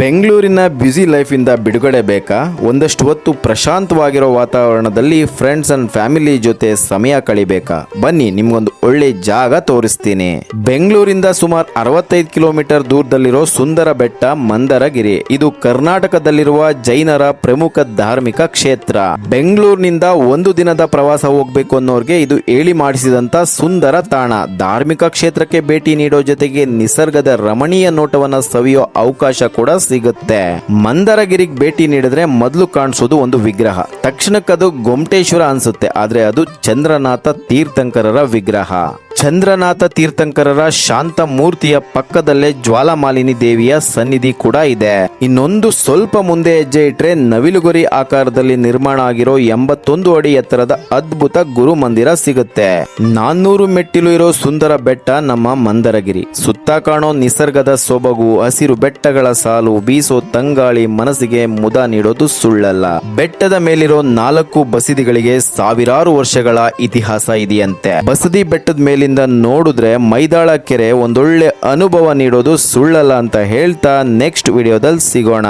ಬೆಂಗಳೂರಿನ ಬ್ಯುಸಿ ಲೈಫಿಂದ ಬಿಡುಗಡೆ ಬೇಕಾ? ಒಂದಷ್ಟು ಹೊತ್ತು ಪ್ರಶಾಂತವಾಗಿರೋ ವಾತಾವರಣದಲ್ಲಿ ಫ್ರೆಂಡ್ಸ್ ಅಂಡ್ ಫ್ಯಾಮಿಲಿ ಜೊತೆ ಸಮಯ ಕಳಿಬೇಕಾ? ಬನ್ನಿ, ನಿಮ್ಗೊಂದು ಒಳ್ಳೆ ಜಾಗ ತೋರಿಸ್ತೀನಿ. ಬೆಂಗಳೂರಿಂದ ಸುಮಾರು ಅರವತ್ತೈದು ಕಿಲೋಮೀಟರ್ ದೂರದಲ್ಲಿರೋ ಸುಂದರ ಬೆಟ್ಟ ಮಂದರಗಿರಿ. ಇದು ಕರ್ನಾಟಕದಲ್ಲಿರುವ ಜೈನರ ಪ್ರಮುಖ ಧಾರ್ಮಿಕ ಕ್ಷೇತ್ರ. ಬೆಂಗಳೂರಿನಿಂದ ಒಂದು ದಿನದ ಪ್ರವಾಸ ಹೋಗ್ಬೇಕು ಅನ್ನೋರ್ಗೆ ಇದು ಹೇಳಿ ಮಾಡಿಸಿದಂತ ಸುಂದರ ತಾಣ. ಧಾರ್ಮಿಕ ಕ್ಷೇತ್ರಕ್ಕೆ ಭೇಟಿ ನೀಡೋ ಜೊತೆಗೆ ನಿಸರ್ಗದ ರಮಣೀಯ ನೋಟವನ್ನ ಸವಿಯೋ ಅವಕಾಶ ಕೂಡ ಸಿಗುತ್ತೆ. ಮಂದರಗಿರಿಗೆ ಭೇಟಿ ನೀಡಿದ್ರೆ ಮೊದಲು ಕಾಣಿಸೋದು ಒಂದು ವಿಗ್ರಹ. ತಕ್ಷಣಕ್ಕದು ಗೊಮಟೇಶ್ವರ ಅನ್ಸುತ್ತೆ, ಆದ್ರೆ ಅದು ಚಂದ್ರನಾಥ ತೀರ್ಥಂಕರರ ವಿಗ್ರಹ. ಚಂದ್ರನಾಥ ತೀರ್ಥಂಕರರ ಶಾಂತ ಮೂರ್ತಿಯ ಪಕ್ಕದಲ್ಲೇ ಜ್ವಾಲಾಮಾಲಿನಿ ದೇವಿಯ ಸನ್ನಿಧಿ ಕೂಡ ಇದೆ. ಇನ್ನೊಂದು ಸ್ವಲ್ಪ ಮುಂದೆ ಹೆಜ್ಜೆ ಇಟ್ರೆ ನವಿಲುಗುರಿ ಆಕಾರದಲ್ಲಿ ನಿರ್ಮಾಣ ಆಗಿರೋ ಎಂಬತ್ತೊಂದು ಅಡಿ ಎತ್ತರದ ಅದ್ಭುತ ಗುರು ಮಂದಿರ ಸಿಗುತ್ತೆ. ನಾನ್ನೂರು ಮೆಟ್ಟಿಲು ಇರೋ ಸುಂದರ ಬೆಟ್ಟ ನಮ್ಮ ಮಂದರಗಿರಿ. ಸುತ್ತ ಕಾಣೋ ನಿಸರ್ಗದ ಸೊಬಗು, ಹಸಿರು ಬೆಟ್ಟಗಳ ಸಾಲು ಬೀಸೋ ತಂಗಾಳಿ ಮನಸ್ಸಿಗೆ ಮುದ ನೀಡೋದು ಸುಳ್ಳಲ್ಲ. ಬೆಟ್ಟದ ಮೇಲಿರೋ ನಾಲ್ಕು ಬಸದಿಗಳಿಗೆ ಸಾವಿರಾರು ವರ್ಷಗಳ ಇತಿಹಾಸ ಇದೆಯಂತೆ. ಬಸದಿ ಬೆಟ್ಟದ ಮೇಲಿಂದ ನೋಡಿದ್ರೆ ಮೈದಾಳ ಕೆರೆ ಒಂದೊಳ್ಳೆ ಅನುಭವ ನೀಡೋದು ಸುಳ್ಳಲ್ಲ ಅಂತ ಹೇಳ್ತಾ ನೆಕ್ಸ್ಟ್ ವಿಡಿಯೋದಲ್ಲಿ ಸಿಗೋಣ.